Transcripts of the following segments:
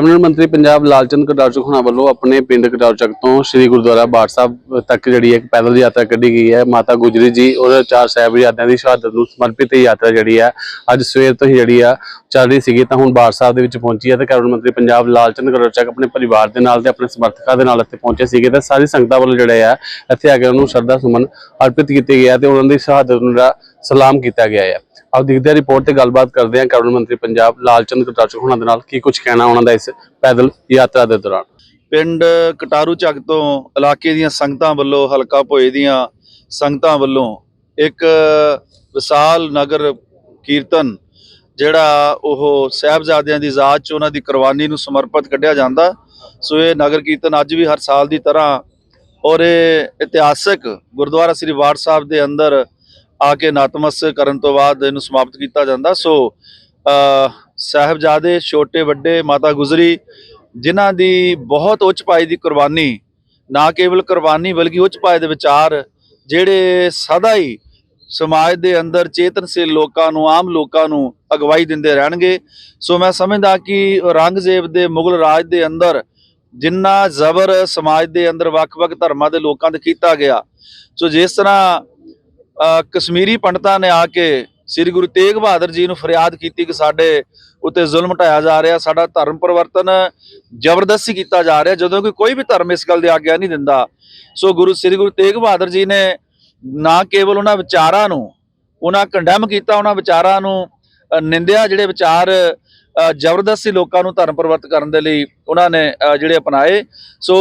Cabinet ਮੰਤਰੀ ਪੰਜਾਬ ਲਾਲਚੰਦ ਕਟਾਰਚਕ ਹੋਣਾ ਵੱਲੋਂ ਆਪਣੇ ਪਿੰਡ ਕਟਾਰਚਕ ਤੋਂ ਸ੍ਰੀ ਗੁਰਦੁਆਰਾ ਬਾਠ ਸਾਹਿਬ ਤੱਕ ਜਿਹੜੀ ਇੱਕ ਪੈਦਲ ਯਾਤਰਾ ਕੱਢੀ ਗਈ ਹੈ। ਮਾਤਾ ਗੁਜਰੀ ਜੀ ਔਰ ਚਾਰ ਸਾਹਿਬਜ਼ਾਦਿਆਂ ਦੀ ਸ਼ਹਾਦਤ ਨੂੰ ਸਮਰਪਿਤ ਇਹ ਯਾਤਰਾ ਜਿਹੜੀ ਹੈ, ਅੱਜ ਸਵੇਰ ਤੋਂ ਹੀ ਜਿਹੜੀ ਆ ਚੱਲ ਰਹੀ ਸੀਗੀ, ਤਾਂ ਹੁਣ ਬਾਠ ਸਾਹਿਬ ਦੇ ਵਿੱਚ ਪਹੁੰਚੀ ਹੈ ਤੇ ਕੈਬਨਿਟ ਮੰਤਰੀ ਪੰਜਾਬ ਲਾਲਚੰਦ ਕਟਾਰਚਕ ਆਪਣੇ ਪਰਿਵਾਰ ਦੇ ਨਾਲ ਤੇ ਆਪਣੇ ਸਮਰਥਕਾਂ ਦੇ ਨਾਲ ਇੱਥੇ ਪਹੁੰਚੇ ਸੀਗੇ ਤੇ ਸਾਰੀ ਸੰਗਤਾਂ ਵੱਲੋਂ ਜਿਹੜੇ ਆ, ਇੱਥੇ ਆ ਕੇ ਉਹਨੂੰ ਸ਼ਰਧਾ ਸੁਮਨ ਅਰਪਿਤ ਕੀਤੇ ਗਏ ਆ ਤੇ ਉਹਨਾਂ ਦੀ ਸ਼ਹਾਦਤ ਨੂੰ ਜਿਹੜਾ ਸਲਾਮ ਕੀਤਾ ਗਿਆ ਹੈ। ਆਪ ਦੇਖਦੇ ਹਾਂ ਰਿਪੋਰਟ ਤੇ ਗੱਲਬਾਤ ਕਰਦੇ ਹਾਂ ਕੈਬਨਿਟ ਮੰਤਰੀ ਪੰਜਾਬ ਲਾਲਚੰਦ ਕਟਾਰਚਕ ਹੋਣਾ ਦੇ ਨਾਲ, ਕੀ ਕੁਝ ਕਹਿਣਾ ਉਹਨਾਂ ਦਾ ਇਸ ਪੈਦਲ ਯਾਤਰਾ ਦੇ ਦੌਰਾਨ? ਪਿੰਡ ਕਟਾਰੂ ਚੱਕ ਤੋਂ ਇਲਾਕੇ ਦੀਆਂ ਸੰਗਤਾਂ ਵੱਲੋਂ, ਹਲਕਾ ਭੋਏ ਦੀਆਂ ਸੰਗਤਾਂ ਵੱਲੋਂ ਇੱਕ ਵਿਸ਼ਾਲ ਨਗਰ ਕੀਰਤਨ, ਜਿਹੜਾ ਉਹ ਸਾਹਿਬਜ਼ਾਦਿਆਂ ਦੀ ਯਾਦ ਚ ਉਹਨਾਂ ਦੀ ਕੁਰਬਾਨੀ ਨੂੰ ਸਮਰਪਿਤ ਕੱਢਿਆ ਜਾਂਦਾ। ਸੋ ਇਹ ਨਗਰ ਕੀਰਤਨ ਅੱਜ ਵੀ ਹਰ ਸਾਲ ਦੀ ਤਰ੍ਹਾਂ ਔਰ ਇਹ ਇਤਿਹਾਸਕ ਗੁਰਦੁਆਰਾ ਸ੍ਰੀ ਬਾਠ ਸਾਹਿਬ ਦੇ ਅੰਦਰ ਆ ਕੇ ਨਤਮਸਤਕ ਕਰਨ ਤੋਂ ਬਾਅਦ ਇਹਨੂੰ ਸਮਾਪਤ ਕੀਤਾ ਜਾਂਦਾ। ਸੋ ਸਾਹਿਬਜ਼ਾਦੇ ਛੋਟੇ ਵੱਡੇ ਮਾਤਾ ਗੁਜਰੀ, ਜਿਨ੍ਹਾਂ ਦੀ ਬਹੁਤ ਉੱਚ ਪਾਏ ਦੀ ਕੁਰਬਾਨੀ, ਨਾ ਕੇਵਲ ਕੁਰਬਾਨੀ ਬਲਕਿ ਉੱਚ ਪਾਏ ਦੇ ਵਿਚਾਰ, ਜਿਹੜੇ ਸਦਾ ਹੀ ਸਮਾਜ ਦੇ ਅੰਦਰ ਚੇਤਨਸ਼ੀਲ ਲੋਕਾਂ ਨੂੰ, ਆਮ ਲੋਕਾਂ ਨੂੰ ਅਗਵਾਈ ਦਿੰਦੇ ਰਹਿਣਗੇ। ਸੋ ਮੈਂ ਸਮਝਦਾ ਕਿ ਔਰੰਗਜ਼ੇਬ ਦੇ ਮੁਗਲ ਰਾਜ ਦੇ ਅੰਦਰ ਜਿੰਨਾ ਜ਼ਬਰ ਸਮਾਜ ਦੇ ਅੰਦਰ ਵੱਖ-ਵੱਖ ਧਰਮਾਂ ਦੇ ਲੋਕਾਂ ਤੇ ਕੀਤਾ ਗਿਆ, ਸੋ ਜਿਸ ਤਰ੍ਹਾਂ ਕਸ਼ਮੀਰੀ ਪੰਡਤਾਂ ਨੇ ਆ ਕੇ ਸ੍ਰੀ ਗੁਰੂ ਤੇਗ ਬਹਾਦਰ ਜੀ ਨੂੰ ਫਰਿਆਦ ਕੀਤੀ ਕਿ ਸਾਡੇ ਉੱਤੇ ਜ਼ੁਲਮ ਢਾਇਆ ਜਾ ਰਿਹਾ, ਸਾਡਾ ਧਰਮ ਪਰਿਵਰਤਨ ਜ਼ਬਰਦਸਤੀ ਕੀਤਾ ਜਾ ਰਿਹਾ, ਜਦੋਂ ਕਿ ਕੋਈ ਵੀ ਧਰਮ ਇਸ ਗੱਲ ਦੀ ਆਗਿਆ ਨਹੀਂ ਦਿੰਦਾ। ਸੋ ਗੁਰੂ, ਸ੍ਰੀ ਗੁਰੂ ਤੇਗ ਬਹਾਦਰ ਜੀ ਨੇ ਨਾ ਕੇਵਲ ਉਹਨਾਂ ਵਿਚਾਰਾਂ ਨੂੰ, ਉਹਨਾਂ ਕੰਡੈਮ ਕੀਤਾ, ਉਹਨਾਂ ਵਿਚਾਰਾਂ ਨੂੰ ਨਿੰਦਿਆ, ਜਿਹੜੇ ਵਿਚਾਰ ਜ਼ਬਰਦਸਤੀ ਲੋਕਾਂ ਨੂੰ ਧਰਮ ਪਰਿਵਰਤਨ ਕਰਨ ਦੇ ਲਈ ਉਹਨਾਂ ਨੇ ਜਿਹੜੇ ਅਪਣਾਏ। ਸੋ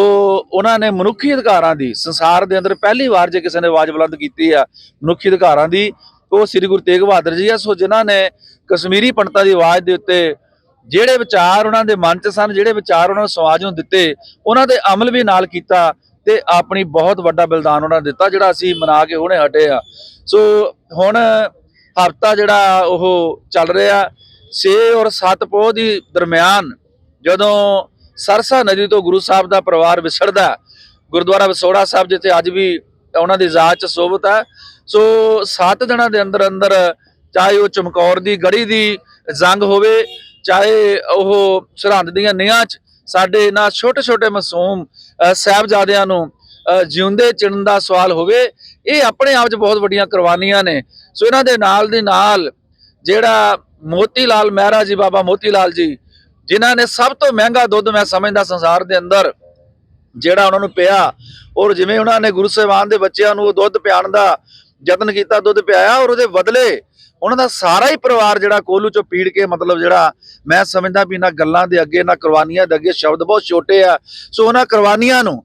ਉਹਨਾਂ ਨੇ ਮਨੁੱਖੀ ਅਧਿਕਾਰਾਂ ਦੀ, ਸੰਸਾਰ ਦੇ ਅੰਦਰ ਪਹਿਲੀ ਵਾਰ ਜੇ ਕਿਸੇ ਨੇ ਆਵਾਜ਼ ਬੁਲੰਦ ਕੀਤੀ ਆ, ਮਨੁੱਖੀ ਅਧਿਕਾਰਾਂ ਦੀ, ਉਹ ਸ੍ਰੀ ਗੁਰੂ ਤੇਗ ਬਹਾਦਰ ਜੀ ਆ। ਸੋ ਜਿਨ੍ਹਾਂ ਨੇ ਕਸ਼ਮੀਰੀ ਪੰਡਤਾਂ ਦੀ ਆਵਾਜ਼ ਦੇ ਉੱਤੇ ਜਿਹੜੇ ਵਿਚਾਰ ਉਹਨਾਂ ਦੇ ਮਨ 'ਚ ਸਨ, ਜਿਹੜੇ ਵਿਚਾਰ ਉਹਨਾਂ ਨੂੰ ਸਮਾਜ ਨੂੰ ਦਿੱਤੇ, ਉਹਨਾਂ ਦੇ ਅਮਲ ਵੀ ਨਾਲ ਕੀਤਾ ਤੇ ਆਪਣੀ ਬਹੁਤ ਵੱਡਾ ਬਲਿਦਾਨ ਉਹਨਾਂ ਨੇ ਦਿੱਤਾ, ਜਿਹੜਾ ਅਸੀਂ ਮਨਾ ਕੇ ਹੁਣੇ ਹਟੇ ਆ। ਸੋ ਹੁਣ ਹਫਤਾ ਜਿਹੜਾ ਉਹ ਚੱਲ ਰਿਹਾ 6 ਔਰ 7 ਪੋਹ ਦੀ ਦਰਮਿਆਨ ਜਦੋਂ ਸਰਸਾ ਨਦੀ ਤੋਂ ਗੁਰੂ ਸਾਹਿਬ ਦਾ ਪਰਿਵਾਰ ਵਿਛੜਦਾ ਗੁਰਦੁਆਰਾ ਵਿਸੋੜਾ ਸਾਹਿਬ ਜਿੱਥੇ ਅੱਜ ਵੀ ਉਹਨਾਂ ਦੀ ਜ਼ਾਤ ਚ ਸੋਭਤ ਹੈ ਸੋ 7 ਦਿਨਾਂ ਦੇ ਅੰਦਰ ਅੰਦਰ ਚਾਹੇ ਉਹ ਚਮਕੌਰ ਦੀ ਗੜੀ ਦੀ ਜੰਗ ਹੋਵੇ ਚਾਹੇ ਉਹ ਸਰਹੰਦ ਦੀਆਂ ਨਿਆਂ ਚ ਸਾਡੇ ਇਹਨਾਂ ਛੋਟੇ ਛੋਟੇ ਮਾਸੂਮ ਅ, ਸਾਹਿਬਜ਼ਾਦਿਆਂ ਨੂੰ ਜਿਉਂਦੇ ਚਿਣਨ ਦਾ ਸਵਾਲ ਹੋਵੇ ਇਹ ਆਪਣੇ ਆਪ 'ਚ ਬਹੁਤ ਵੱਡੀਆਂ ਕੁਰਬਾਨੀਆਂ ਨੇ। ਸੋ ਇਹਨਾਂ ਦੇ ਨਾਲ ਦੀ ਨਾਲ ਜਿਹੜਾ ਮੋਤੀ ਲਾਲ ਮਹਿਰਾ ਜੀ, ਬਾਬਾ ਮੋਤੀ ਲਾਲ ਜੀ, ਜਿਨ੍ਹਾਂ ਨੇ ਸਭ ਤੋਂ ਮਹਿੰਗਾ ਦੁੱਧ ਮੈਂ ਸਮਝਦਾ ਸੰਸਾਰ ਦੇ ਅੰਦਰ, ਜਿਹੜਾ ਉਹਨਾਂ ਨੂੰ ਪਿਆ। ਔਰ ਜਿਵੇਂ ਉਹਨਾਂ ਨੇ ਗੁਰੂ ਸਾਹਿਬਾਨ ਦੇ ਬੱਚਿਆਂ ਨੂੰ ਉਹ ਦੁੱਧ ਪਿਆਉਣ ਦਾ ਯਤਨ ਕੀਤਾ, ਦੁੱਧ ਪਿਆਇਆ ਔਰ ਉਹਦੇ ਬਦਲੇ ਉਹਨਾਂ ਦਾ ਸਾਰਾ ਹੀ ਪਰਿਵਾਰ ਜਿਹੜਾ ਕੋਲੂ ਚੋਂ ਪੀੜ ਕੇ ਮਤਲਬ ਜਿਹੜਾ ਮੈਂ ਸਮਝਦਾ ਵੀ ਇਹਨਾਂ ਗੱਲਾਂ ਦੇ ਅੱਗੇ ਨਾ ਕੁਰਬਾਨੀਆਂ ਦੇ ਅੱਗੇ ਸ਼ਬਦ ਬਹੁਤ ਛੋਟੇ ਆ। ਸੋ ਉਹਨਾਂ ਕੁਰਬਾਨੀਆਂ ਨੂੰ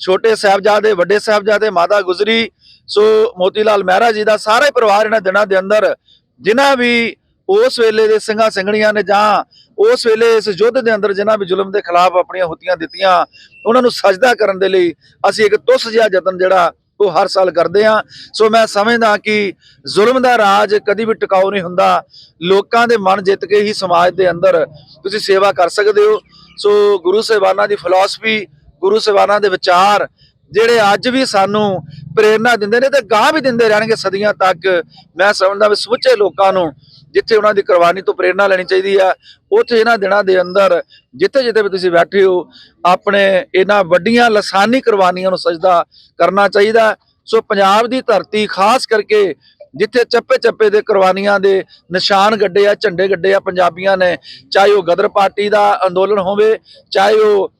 ਛੋਟੇ ਸਾਹਿਬਜ਼ਾਦੇ, ਵੱਡੇ ਸਾਹਿਬਜ਼ਾਦੇ, ਮਾਤਾ ਗੁਜਰੀ, ਸੋ ਮੋਤੀ ਲਾਲ ਮਹਿਰਾ ਜੀ ਦਾ ਸਾਰਾ ਹੀ ਪਰਿਵਾਰ ਇਹਨਾਂ ਦਿਨਾਂ ਦੇ ਅੰਦਰ, ਜਿਨ੍ਹਾਂ ਵੀ ਉਸ ਵੇਲੇ ਦੇ ਸਿੰਘਾਂ ਸਿੰਘਣੀਆਂ ਨੇ ਜਾਂ ਉਸ ਵੇਲੇ ਇਸ ਯੁੱਧ ਦੇ ਅੰਦਰ ਜਿਨ੍ਹਾਂ ਵੀ ਜ਼ੁਲਮ ਦੇ ਖਿਲਾਫ ਆਪਣੀਆਂ ਹੁਤੀਆਂ ਦਿੱਤੀਆਂ, ਉਹਨਾਂ ਨੂੰ ਸਜਦਾ ਕਰਨ ਦੇ ਲਈ ਅਸੀਂ ਇੱਕ ਤੁਸ ਜਿਹਾ ਯਤਨ ਜਿਹੜਾ ਉਹ ਹਰ ਸਾਲ ਕਰਦੇ ਆ ਸੋ ਮੈਂ ਸਮਝਦਾ ਕਿ ਜ਼ੁਲਮ ਦਾ ਰਾਜ ਕਦੀ ਵੀ ਟਿਕਾਊ ਨਹੀਂ ਹੁੰਦਾ। ਲੋਕਾਂ ਦੇ ਮਨ ਜਿੱਤ ਕੇ ਹੀ ਸਮਾਜ ਦੇ ਅੰਦਰ ਤੁਸੀਂ ਸੇਵਾ ਕਰ ਸਕਦੇ ਹੋ। ਸੋ ਗੁਰੂ ਸਾਹਿਬਾਨਾਂ ਦੀ ਫਿਲਾਸਫੀ ਗੁਰੂ ਸਾਹਿਬਾਨਾਂ ਦੇ ਵਿਚਾਰ ਜਿਹੜੇ ਅੱਜ ਵੀ ਸਾਨੂੰ ਪ੍ਰੇਰਣਾ ਦਿੰਦੇ ਨੇ ਤੇ ਗਾਹ ਵੀ ਦਿੰਦੇ ਰਹਿਣਗੇ ਸਦੀਆਂ ਤੱਕ। ਮੈਂ ਸਮਝਦਾ ਵੀ ਸਮੁੱਚੇ ਲੋਕਾਂ ਨੂੰ ਜਿੱਥੇ ਉਹਨਾਂ ਦੀ ਕੁਰਬਾਨੀ ਤੋਂ ਪ੍ਰੇਰਣਾ ਲੈਣੀ ਚਾਹੀਦੀ ਆ, ਉੱਥੇ ਇਹਨਾਂ ਦਿਨਾਂ ਦੇ ਅੰਦਰ ਜਿੱਥੇ ਜਿੱਥੇ ਵੀ ਤੁਸੀਂ ਬੈਠੇ ਹੋ, ਆਪਣੇ ਇਹਨਾਂ ਵੱਡੀਆਂ ਲਸਾਨੀ ਕੁਰਬਾਨੀਆਂ ਨੂੰ ਸਜਦਾ ਕਰਨਾ ਚਾਹੀਦਾ। ਸੋ ਪੰਜਾਬ ਦੀ ਧਰਤੀ ਖਾਸ ਕਰਕੇ ਜਿੱਥੇ ਚੱਪੇ ਚੱਪੇ ਦੇ ਕੁਰਬਾਨੀਆਂ ਦੇ ਨਿਸ਼ਾਨ ਗੱਡੇ ਆ, ਝੰਡੇ ਗੱਡੇ ਆ ਪੰਜਾਬੀਆਂ ਨੇ, ਚਾਹੇ ਉਹ ਗਦਰ ਪਾਰਟੀ ਦਾ ਅੰਦੋਲਨ ਹੋਵੇ, ਚਾਹੇ ਉਹ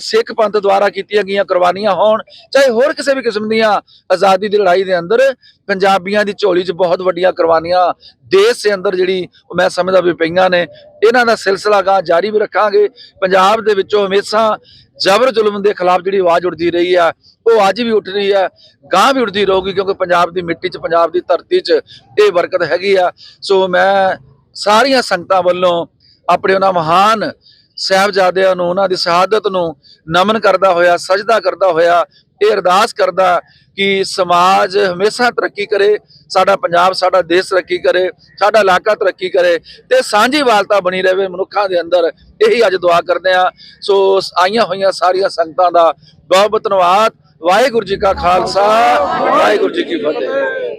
ਸਿੱਖ ਪੰਥ ਦੁਆਰਾ ਕੀਤੀਆਂ ਗਈਆਂ ਕੁਰਬਾਨੀਆਂ ਹੋਣ, ਚਾਹੇ ਹੋਰ ਕਿਸੇ ਵੀ ਕਿਸਮ ਦੀਆਂ ਆਜ਼ਾਦੀ ਦੀ ਲੜਾਈ ਦੇ ਅੰਦਰ, ਪੰਜਾਬੀਆਂ ਦੀ ਝੋਲੀ 'ਚ ਬਹੁਤ ਵੱਡੀਆਂ ਕੁਰਬਾਨੀਆਂ ਦੇਸ਼ ਦੇ ਅੰਦਰ ਜਿਹੜੀ ਮੈਂ ਸਮਝਦਾ ਵੀ ਪਈਆਂ ਨੇ, ਇਹਨਾਂ ਦਾ ਸਿਲਸਿਲਾ ਗਾ ਜਾਰੀ ਵੀ ਰੱਖਾਂਗੇ। ਪੰਜਾਬ ਦੇ ਵਿੱਚੋਂ ਹਮੇਸ਼ਾ ਜ਼ਬਰ ਜ਼ੁਲਮ ਦੇ ਖਿਲਾਫ ਜਿਹੜੀ ਆਵਾਜ਼ ਉੱਠਦੀ ਰਹੀ ਆ, ਉਹ ਅੱਜ ਵੀ ਉੱਠ ਰਹੀ ਆ ਗਾਂ ਵੀ ਉੱਠਦੀ ਰਹੂਗੀ ਕਿਉਂਕਿ ਪੰਜਾਬ ਦੀ ਮਿੱਟੀ 'ਚ, ਪੰਜਾਬ ਦੀ ਧਰਤੀ 'ਚ ਇਹ ਬਰਕਤ ਹੈਗੀ ਆ। ਸੋ ਮੈਂ ਸਾਰੀਆਂ ਸੰਗਤਾਂ ਵੱਲੋਂ ਆਪਣੇ ਉਹਨਾਂ ਮਹਾਨ ਸਾਹਿਬਜ਼ਾਦਿਆਂ ਨੂੰ, ਉਹਨਾਂ ਦੀ ਸ਼ਹਾਦਤ ਨੂੰ ਨਮਨ ਕਰਦਾ ਹੋਇਆ, ਸਜਦਾ ਕਰਦਾ ਹੋਇਆ, ਇਹ ਅਰਦਾਸ ਕਰਦਾ ਕਿ ਸਮਾਜ ਹਮੇਸ਼ਾ ਤਰੱਕੀ ਕਰੇ, ਸਾਡਾ ਪੰਜਾਬ, ਸਾਡਾ ਦੇਸ਼ ਤਰੱਕੀ ਕਰੇ, ਸਾਡਾ ਇਲਾਕਾ ਤਰੱਕੀ ਕਰੇ ਤੇ ਸਾਂਝੀ ਵਾਲਤਾ ਬਣੀ ਰਹੇ ਮਨੁੱਖਾਂ ਦੇ ਅੰਦਰ। ਇਹੀ ਅੱਜ ਦੁਆ ਕਰਦੇ ਆ ਸੋ ਆਈਆਂ ਹੋਈਆਂ ਸਾਰੀਆਂ ਸੰਗਤਾਂ ਦਾ ਬਹੁਤ ਬਹੁਤ ਧੰਨਵਾਦ। ਵਾਹਿਗੁਰੂ ਜੀ ਕਾ ਖਾਲਸਾ, ਵਾਹਿਗੁਰੂ ਜੀ ਕੀ ਫਤਿਹ।